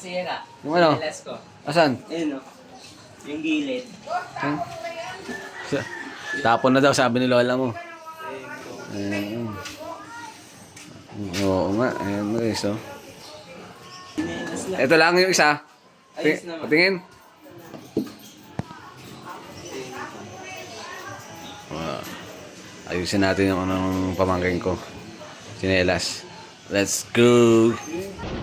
nasira. Yung ano? Chinelas ko. Asan? Ayun o. Yung gilid. Sa- Tapon na daw, sabi ni Lola mo. Ayun. Oo nga, ayan guys, oh. Ito lang yung isa. Ayos naman. Patingin. Wow. Ayusin natin yung anong pamangkin ko. Sinelas. Let's go!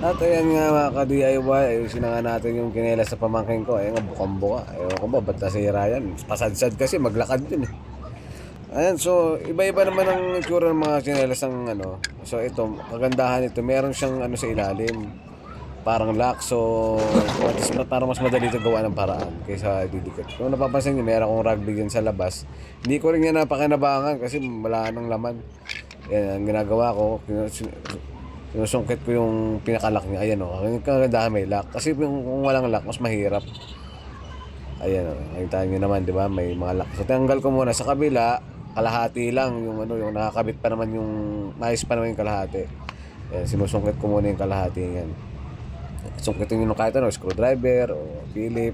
At ayan nga mga ka-DIY, ayusin na nga natin yung kinelas sa pamangkin ko. Ayan nga, bukang-buka. Ayun ko ba, ba't nasira yan? Pasadsad kasi, maglakad yun eh. Ayan, so iba-iba naman ang itsura ng mga chinelas ng ano. So ito, kagandahan ito, meron siyang ano sa ilalim. Parang lock, so mas, parang mas madali ito gawa ng paraan kaysa didikit. Kung napapansin niyo, meron akong rugby din sa labas. Hindi ko rin yan napakinabangan kasi wala nang laman. Yan, ang ginagawa ko, sinusungkit ko yung pinakalock niya. Ayan o, ang kagandahan may lock. Kasi yung, kung walang lock, mas mahirap. Ayan, oh, nakita nyo naman, di ba? May mga lock. So, tanggal ko muna sa kabila, kalahati lang yung ano, yung nakakabit pa naman yung, maayos pa naman yung kalahati. Ayan, sinusungkit ko muna yung kalahati yan. Sungkitin nyo kahit ano, screwdriver o Philip.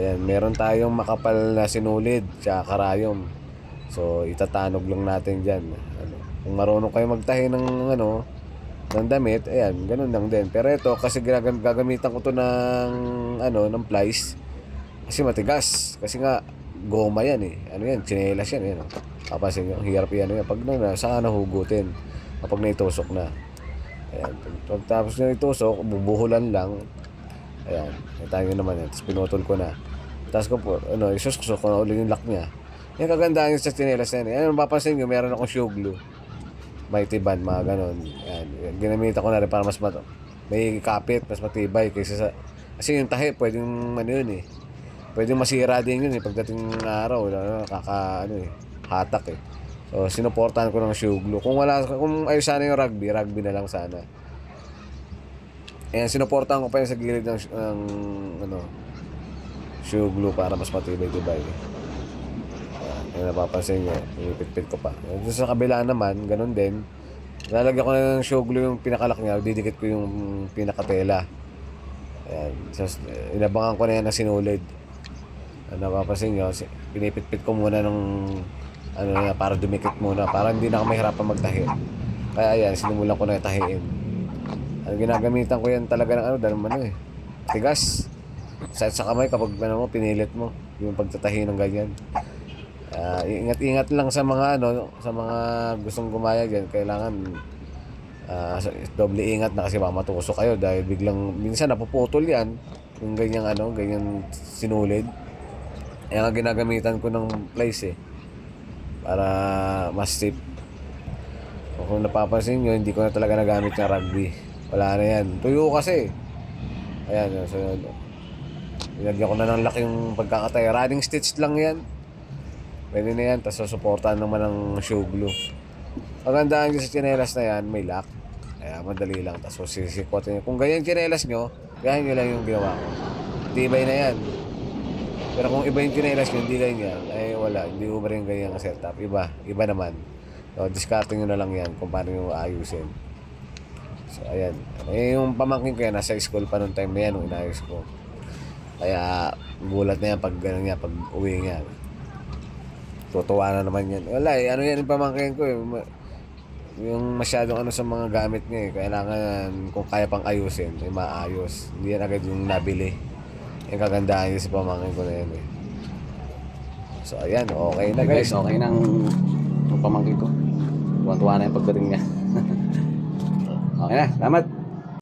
Ayan, meron tayong makapal na sinulid sa karayom. So, itatanog lang natin dyan. Ano, kung marunong kayo magtahi ng ano, ng damit, ayan, ganun lang din. Pero ito, kasi gagam- gagamitan ko to ng, ano, ng plies. Kasi matigas. Kasi nga, goma yan eh. Ano yan, chinelas yan. Yan, oh. Papasin nyo, ang hirap yan. yan. Pag na, saka nahugutin. Kapag naitusok na. Ayan, pag, tapos na itusok, bubuhulan lang. Ayan, tayo nyo naman yan. Tapos pinutol ko na. Tapos ko po, ano, isusok ko na ulit yung lock niya. Yung kagandahan yung sa chinelas yan. Ayan, mapapansin nyo, meron akong shoe glue. Mighty band, mga. Ayan, yan, ginamitan ko na rin para mas mat may kapit, mas matibay kaysa sa... Kasi yung tahi, pwedeng ano yun eh. Pwedeng masira din yun eh. Pagdating ng araw, ano, kaka, ano eh, hatak eh. So, sinuportahan ko ng shoe glue. Kung wala, kung ayos sana yung rugby, rugby na lang sana. Ayan, sinuportahan ko pa yun sa gilid ng, ng ano, shoe glue para mas matibay-tibay. Ayan, yung napapansin nyo, ipit-pit ko pa. Doon sa kabila naman, ganun din. Lalagyan ko na ng shoe glue yung pinakalak niya, didikit ko yung pinakatela. Ayan, so, inabangan ko na yan na sinulid. Ano napapansin nyo, pinipit-pit ko muna ng ano na para dumikit muna para hindi na ako mahirapan magtahi. Kaya ayan, sinimulan ko na tahiin. Ang ginagamitan ko yan talaga ng ano, dahil ano eh, tigas. Sa, sa kamay kapag ano mo, pinilit mo yung pagtatahi ng ganyan. Ah, ingat-ingat lang sa mga ano, sa mga gustong gumaya diyan, kailangan sa- doble ingat na kasi baka matusok kayo dahil biglang minsan napuputol yan yung ganyang ano, ganyan sinulid. Kaya nga ginagamitan ko ng place eh para mas safe. O kung napapansin nyo, hindi ko na talaga nagamit yung rugby. Wala na yan. Tuyo kasi. Ayan, so, Nilagyan ko na ng lock yung pagkakatay. Running stitch lang yan. Pwede na yan. Tapos susuportahan naman ng shoe glue. Pagandaan nyo sa chinelas na yan, may lock. Kaya madali lang. Tapos sisikotin nyo. Kung ganyan chinelas nyo, gahin nyo lang yung ginawa ko. Tibay na yan. Pero kung iba yung chinelas nyo, hindi ganyan, ay wala. Hindi ko rin ganyan ang setup. Iba. Iba naman. So, discarding nyo na lang yan kung paano nyo ayusin. So, ayan. Eh, yung pamangkin ko yan, nasa school pa nung time na yan, nung inayos ko. Kaya, gulat na yan pag gano'n niya, pag uwi niya. Tutuwa na naman yan. Wala eh, ano yan yung pamangkin ko eh. Yung masyadong ano sa mga gamit niya eh. Kailangan, kung kaya pang ayusin, ay maayos. Hindi yan agad yung nabili. Yung kagandahan niya sa pamangkin ko na yan eh. So, ayan, okay na guys. Okay nang yung pamangkin ko. Tuwan-tuwa na yung pagdating niya. okay na, salamat.